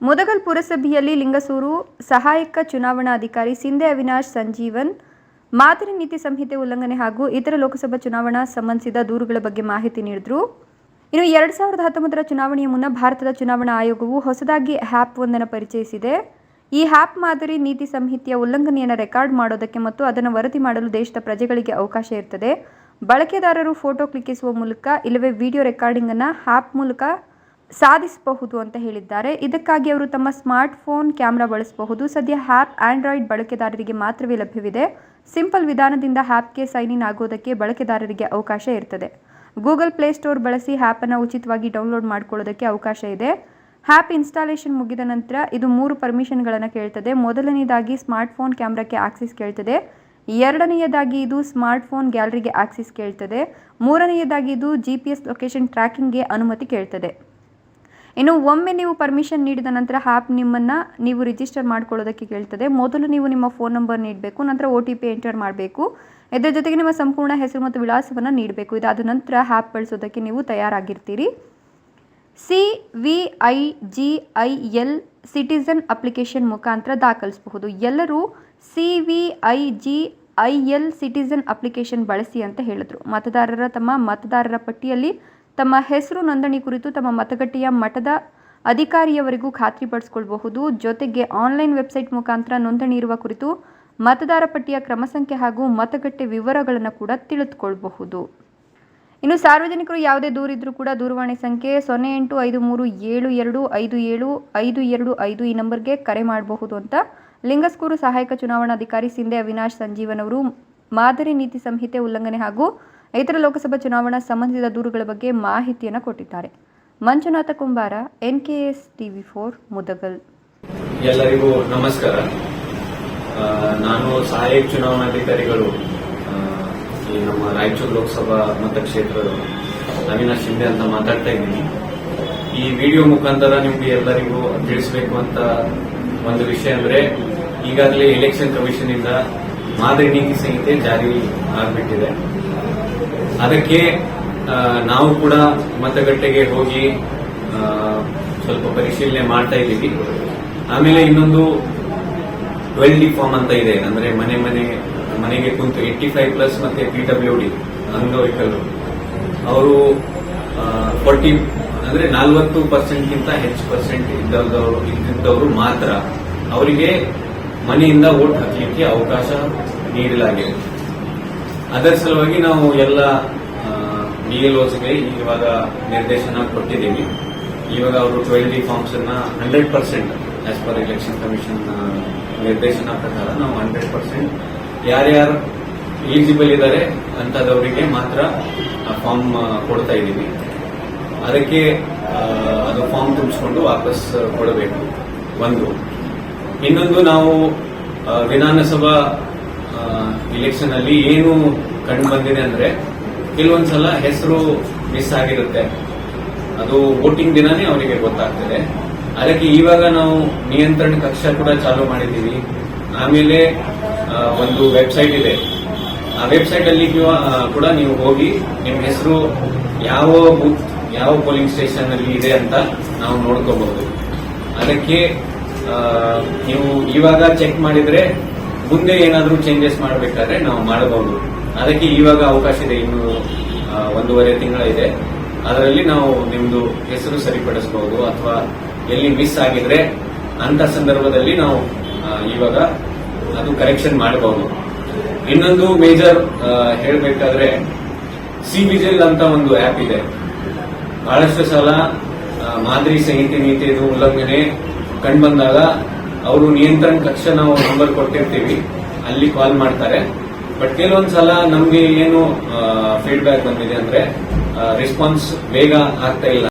ಮುದಗಲ್ ಪುರಸಭೆಯಲ್ಲಿ ಲಿಂಗಸೂರು ಸಹಾಯಕ ಚುನಾವಣಾಧಿಕಾರಿ ಸಿಂಧೆ ಅವಿನಾಶ್ ಸಂಜೀವನ್, ಮಾದರಿ ನೀತಿ ಸಂಹಿತೆ ಉಲ್ಲಂಘನೆ ಹಾಗೂ ಇತರ ಲೋಕಸಭಾ ಚುನಾವಣಾ ಸಂಬಂಧಿಸಿದ ದೂರುಗಳ ಬಗ್ಗೆ ಮಾಹಿತಿ ನೀಡಿದರು. ಇನ್ನು ಎರಡು ಸಾವಿರದ ಹತ್ತೊಂಬತ್ತರ ಚುನಾವಣೆಯ ಮುನ್ನ ಭಾರತದ ಚುನಾವಣಾ ಆಯೋಗವು ಹೊಸದಾಗಿ ಹ್ಯಾಪ್ ಒಂದನ್ನು ಪರಿಚಯಿಸಿದೆ. ಈ ಹ್ಯಾಪ್ ಮಾದರಿ ನೀತಿ ಸಂಹಿತೆಯ ಉಲ್ಲಂಘನೆಯನ್ನು ರೆಕಾರ್ಡ್ ಮಾಡೋದಕ್ಕೆ ಮತ್ತು ಅದನ್ನು ವರದಿ ಮಾಡಲು ದೇಶದ ಪ್ರಜೆಗಳಿಗೆ ಅವಕಾಶ ಇರ್ತದೆ. ಬಳಕೆದಾರರು ಫೋಟೋ ಕ್ಲಿಕ್ಕಿಸುವ ಮೂಲಕ ಇಲ್ಲವೇ ವಿಡಿಯೋ ರೆಕಾರ್ಡಿಂಗನ್ನು ಹ್ಯಾಪ್ ಮೂಲಕ ಸಾಧಿಸಬಹುದು ಅಂತ ಹೇಳಿದ್ದಾರೆ. ಇದಕ್ಕಾಗಿ ಅವರು ತಮ್ಮ ಸ್ಮಾರ್ಟ್ಫೋನ್ ಕ್ಯಾಮ್ರಾ ಬಳಸಬಹುದು. ಸದ್ಯ ಹ್ಯಾಪ್ ಆಂಡ್ರಾಯ್ಡ್ ಬಳಕೆದಾರರಿಗೆ ಮಾತ್ರವೇ ಲಭ್ಯವಿದೆ. ಸಿಂಪಲ್ ವಿಧಾನದಿಂದ ಹ್ಯಾಪ್ಗೆ ಸೈನ್ ಇನ್ ಆಗೋದಕ್ಕೆ ಬಳಕೆದಾರರಿಗೆ ಅವಕಾಶ ಇರ್ತದೆ. ಗೂಗಲ್ ಪ್ಲೇಸ್ಟೋರ್ ಬಳಸಿ ಹ್ಯಾಪನ್ನು ಉಚಿತವಾಗಿ ಡೌನ್ಲೋಡ್ ಮಾಡಿಕೊಳ್ಳೋದಕ್ಕೆ ಅವಕಾಶ ಇದೆ. ಹ್ಯಾಪ್ ಇನ್ಸ್ಟಾಲೇಷನ್ ಮುಗಿದ ನಂತರ ಇದು ಮೂರು ಪರ್ಮಿಷನ್ಗಳನ್ನು ಕೇಳ್ತದೆ. ಮೊದಲನೆಯದಾಗಿ ಸ್ಮಾರ್ಟ್ಫೋನ್ ಕ್ಯಾಮ್ರಾಕ್ಕೆ ಆಕ್ಸಿಸ್ ಕೇಳ್ತದೆ. ಎರಡನೆಯದಾಗಿ ಇದು ಸ್ಮಾರ್ಟ್ಫೋನ್ ಗ್ಯಾಲರಿಗೆ ಆಕ್ಸಿಸ್ ಕೇಳ್ತದೆ. ಮೂರನೆಯದಾಗಿ ಇದು ಜಿ ಪಿ ಎಸ್ ಲೊಕೇಶನ್ ಟ್ರ್ಯಾಕಿಂಗ್ಗೆ ಅನುಮತಿ ಕೇಳ್ತದೆ. ಇನ್ನು ಒಮ್ಮೆ ನೀವು ಪರ್ಮಿಷನ್ ನೀಡಿದ ನಂತರ ಆ್ಯಪ್ ನಿಮ್ಮನ್ನು ನೀವು ರಿಜಿಸ್ಟರ್ ಮಾಡ್ಕೊಳ್ಳೋದಕ್ಕೆ ಕೇಳ್ತದೆ. ಮೊದಲು ನೀವು ನಿಮ್ಮ ಫೋನ್ ನಂಬರ್ ನೀಡಬೇಕು, ನಂತರ ಒ ಟಿ ಪಿ ಎಂಟರ್ ಮಾಡಬೇಕು. ಇದರ ಜೊತೆಗೆ ನಿಮ್ಮ ಸಂಪೂರ್ಣ ಹೆಸರು ಮತ್ತು ವಿಳಾಸವನ್ನು ನೀಡಬೇಕು. ಇದಾದ ನಂತರ ಆ್ಯಪ್ ಬಳಸೋದಕ್ಕೆ ನೀವು ತಯಾರಾಗಿರ್ತೀರಿ. C V I G I L citizen application ಮುಖಾಂತರ ದಾಖಲಿಸಬಹುದು. ಎಲ್ಲರೂ C V I G I L citizen application ಬಳಸಿ ಅಂತ ಹೇಳಿದ್ರು. ಮತದಾರರ ತಮ್ಮ ಮತದಾರರ ಪಟ್ಟಿಯಲ್ಲಿ ತಮ್ಮ ಹೆಸರು ನೋಂದಣಿ ಕುರಿತು ತಮ್ಮ ಮತಗಟ್ಟೆಯ ಮಠದ ಅಧಿಕಾರಿಯವರಿಗೂ ಖಾತ್ರಿಪಡಿಸಿಕೊಳ್ಳಬಹುದು ಜೊತೆಗೆ ಆನ್ಲೈನ್ ವೆಬ್ಸೈಟ್ ಮುಖಾಂತರ ನೋಂದಣಿ ಇರುವ ಕುರಿತು ಮತದಾರ ಪಟ್ಟಿಯ ಕ್ರಮ ಸಂಖ್ಯೆ ಹಾಗೂ ಮತಗಟ್ಟೆ ವಿವರಗಳನ್ನು ಕೂಡ ತಿಳಿದುಕೊಳ್ಳಬಹುದು ಇನ್ನು ಸಾರ್ವಜನಿಕರು ಯಾವುದೇ ದೂರಿದ್ರೂ ಕೂಡ ದೂರವಾಣಿ ಸಂಖ್ಯೆ ಸೊನ್ನೆ ಎಂಟು ಐದು ಮೂರು ಏಳು ಎರಡು ಐದು ಏಳು ಐದು ಎರಡು ಐದು ಈ ನಂಬರ್ಗೆ ಕರೆ ಮಾಡಬಹುದು ಅಂತ ಲಿಂಗಸ್ಕೂರು ಸಹಾಯಕ ಚುನಾವಣಾಧಿಕಾರಿ ಸಿಂಧೆ ಅವಿನಾಶ್ ಸಂಜೀವನ್ ಅವರು ಮಾದರಿ ನೀತಿ ಸಂಹಿತೆ ಉಲ್ಲಂಘನೆ ಹಾಗೂ ಇತರ ಲೋಕಸಭಾ ಚುನಾವಣಾ ಸಂಬಂಧಿಸಿದ ದೂರುಗಳ ಬಗ್ಗೆ ಮಾಹಿತಿಯನ್ನು ಕೊಟ್ಟಿದ್ದಾರೆ. Manjunatha Kumbara, N K S TV four, Mudgal. ಎಲ್ಲರಿಗೂ ನಮಸ್ಕಾರ. ನಾನು ಸಹಾಯಕ ಚುನಾವಣಾಧಿಕಾರಿಗಳು ಈ ನಮ್ಮ ರಾಯಚೂರು ಲೋಕಸಭಾ ಮತಕ್ಷೇತ್ರದ ನವೀನ ಶಿಂದೆ ಅಂತ ಮಾತಾಡ್ತಾ ಇದ್ದೀನಿ. ಈ ವಿಡಿಯೋ ಮುಖಾಂತರ ನಿಮ್ಗೆ ಎಲ್ಲರಿಗೂ ತಿಳಿಸಬೇಕು ಅಂತ ಒಂದು ವಿಷಯ ಅಂದ್ರೆ, ಈಗಾಗಲೇ ಎಲೆಕ್ಷನ್ ಕಮಿಷನ್ ಇಂದ ಮಾದರಿ ನೀತಿ ಸಂಹಿತೆ ಜಾರಿ ಆಗ್ಬಿಟ್ಟಿದೆ. ಅದಕ್ಕೆ ನಾವು ಕೂಡ ಮತಗಟ್ಟೆಗೆ ಹೋಗಿ ಸ್ವಲ್ಪ ಪರಿಶೀಲನೆ ಮಾಡ್ತಾ ಇದ್ದೀವಿ. ಆಮೇಲೆ ಇನ್ನೊಂದು ಟ್ವೆಲ್ ಡಿ ಫಾರ್ಮ್ ಅಂತ ಇದೆ. ಅಂದ್ರೆ ಮನೆ ಮನೆ, ಮನೆಗೆ ಕುಂತು ಏಟಿ ಫೈವ್ ಪ್ಲಸ್ ಮತ್ತೆ ಪಿ ಡಬ್ಲ್ಯೂ ಡಿ ಅಂಗವಿಕಲರು ಅವರು ಫೋರ್ಟಿ, ಅಂದ್ರೆ ನಲವತ್ತು ಪರ್ಸೆಂಟ್ಗಿಂತ ಹೆಚ್ಚು ಪರ್ಸೆಂಟ್ ಇದ್ದವರು ಇದ್ದಿದ್ದವರು ಮಾತ್ರ ಅವರಿಗೆ ಮನೆಯಿಂದ ವೋಟ್ ಹಾಕಲಿಕ್ಕೆ ಅವಕಾಶ ನೀಡಲಾಗಿದೆ. ಅದರ ಸಲುವಾಗಿ ನಾವು ಎಲ್ಲ ಡಿಎಲ್ಒಸ್ಗೆ ಇವಾಗ ನಿರ್ದೇಶನ ಕೊಟ್ಟಿದ್ದೀವಿ. ಇವಾಗ ಅವರು ಟ್ವೆಲ್ ಡಿ ಫಾರ್ಮ್ಸ್ ಅನ್ನ hundred percent as per election commission ನಿರ್ದೇಶನ ಪ್ರಕಾರ ನಾವು ಹಂಡ್ರೆಡ್ ಪರ್ಸೆಂಟ್ ಯಾರ್ಯಾರು ಎಲಿಜಿಬಲ್ ಇದ್ದಾರೆ ಅಂತದವರಿಗೆ ಮಾತ್ರ ಫಾರ್ಮ್ ಕೊಡ್ತಾ ಇದ್ದೀವಿ. ಅದಕ್ಕೆ ಅದು ಫಾರ್ಮ್ ತುಂಬಿಸಿಕೊಂಡು ವಾಪಸ್ ಕೊಡಬೇಕು. ಒಂದು. ಇನ್ನೊಂದು ನಾವು ವಿಧಾನಸಭಾ ಇಲೆಕ್ಷನ್ ಅಲ್ಲಿ ಏನು ಕಂಡು ಬಂದಿದೆ ಅಂದ್ರೆ ಕೆಲವೊಂದ್ಸಲ ಹೆಸರು ಮಿಸ್ ಆಗಿರುತ್ತೆ. ಅದು ವೋಟಿಂಗ್ ದಿನಾನೇ ಅವರಿಗೆ ಗೊತ್ತಾಗ್ತದೆ. ಅದಕ್ಕೆ ಇವಾಗ ನಾವು ನಿಯಂತ್ರಣ ಕಕ್ಷ ಕೂಡ ಚಾಲೂ ಮಾಡಿದ್ದೀವಿ. ಆಮೇಲೆ ಒಂದು ವೆಬ್ಸೈಟ್ ಇದೆ. ಆ ವೆಬ್ಸೈಟ್ ಅಲ್ಲಿ ಕೂಡ- ನೀವು ಹೋಗಿ ನಿಮ್ಮ ಹೆಸರು ಯಾವ ಬೂತ್ ಯಾವ ಪೋಲಿಂಗ್ ಸ್ಟೇಷನ್ ಅಲ್ಲಿ ಇದೆ ಅಂತ ನಾವು ನೋಡ್ಕೋಬಹುದು ಅದಕ್ಕೆ ನೀವು ಇವಾಗ ಚೆಕ್ ಮಾಡಿದ್ರೆ ಮುಂದೆ ಏನಾದರೂ ಚೇಂಜಸ್ ಮಾಡಬೇಕಾದ್ರೆ ನಾವು ಮಾಡಬಹುದು. ಅದಕ್ಕೆ ಇವಾಗ ಅವಕಾಶ ಇದೆ, ಇನ್ನು ಒಂದೂವರೆ ತಿಂಗಳ ಇದೆ ಅದರಲ್ಲಿ ನಾವು ನಿಮ್ದು ಹೆಸರು ಸರಿಪಡಿಸಬಹುದು ಅಥವಾ ಎಲ್ಲಿ ಮಿಸ್ ಆಗಿದ್ರೆ ಅಂತ ಸಂದರ್ಭದಲ್ಲಿ ನಾವು ಇವಾಗ ಅದು ಕರೆಕ್ಷನ್ ಮಾಡಬಹುದು. ಇನ್ನೊಂದು ಮೇಜರ್ ಹೇಳಬೇಕಾದ್ರೆ ಸಿ ವಿಜಿಲ್ ಅಂತ ಒಂದು ಆಪ್ ಇದೆ. ಬಹಳಷ್ಟು ಸಲ ಮಾದರಿ, ಸಂಹಿತೆ ನೀತಿಯದು ಉಲ್ಲಂಘನೆ ಕಂಡುಬಂದಾಗ ಅವರು ನಿಯಂತ್ರಣ ಕಕ್ಷ ನಾವು ನಂಬರ್ ಕೊಟ್ಟಿರ್ತೀವಿ, ಅಲ್ಲಿ ಕಾಲ್ ಮಾಡ್ತಾರೆ. ಬಟ್ ಕೆಲವೊಂದ್ಸಲ ನಮ್ಗೆ ಏನು ಫೀಡ್ಬ್ಯಾಕ್ ಬಂದಿದೆ ಅಂದ್ರೆ ರೆಸ್ಪಾನ್ಸ್ ಬೇಗ ಆಗ್ತಾ ಇಲ್ಲ.